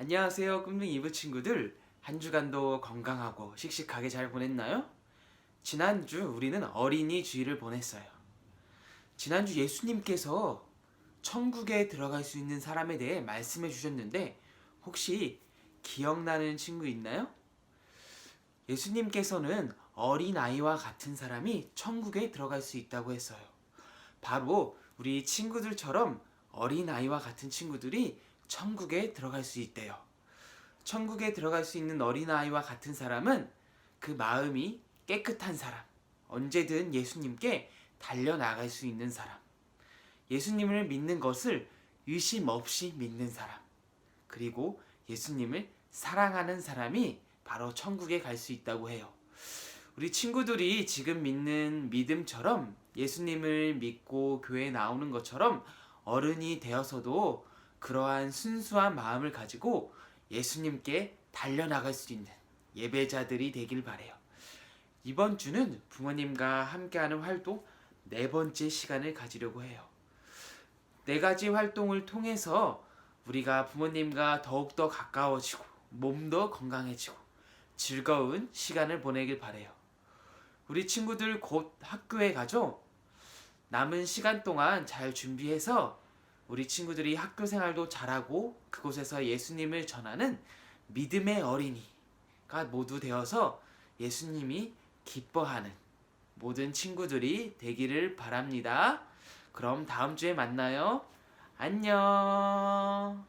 안녕하세요, 꿈둥이 이브 친구들. 한 주간도 건강하고 씩씩하게 잘 보냈나요? 지난주 우리는 어린이 주일을 보냈어요. 지난주 예수님께서 천국에 들어갈 수 있는 사람에 대해 말씀해 주셨는데 혹시 기억나는 친구 있나요? 예수님께서는 어린아이와 같은 사람이 천국에 들어갈 수 있다고 했어요. 바로 우리 친구들처럼 어린아이와 같은 친구들이 천국에 들어갈 수 있대요. 천국에 들어갈 수 있는 어린아이와 같은 사람은 그 마음이 깨끗한 사람, 언제든 예수님께 달려나갈 수 있는 사람, 예수님을 믿는 것을 의심 없이 믿는 사람, 그리고 예수님을 사랑하는 사람이 바로 천국에 갈 수 있다고 해요. 우리 친구들이 지금 믿는 믿음처럼 예수님을 믿고 교회에 나오는 것처럼 어른이 되어서도 그러한 순수한 마음을 가지고 예수님께 달려나갈 수 있는 예배자들이 되길 바래요. 이번 주는 부모님과 함께하는 활동 네 번째 시간을 가지려고 해요. 네 가지 활동을 통해서 우리가 부모님과 더욱더 가까워지고 몸도 건강해지고 즐거운 시간을 보내길 바래요. 우리 친구들 곧 학교에 가죠? 남은 시간 동안 잘 준비해서 우리 친구들이 학교 생활도 잘하고 그곳에서 예수님을 전하는 믿음의 어린이가 모두 되어서 예수님이 기뻐하는 모든 친구들이 되기를 바랍니다. 그럼 다음 주에 만나요. 안녕.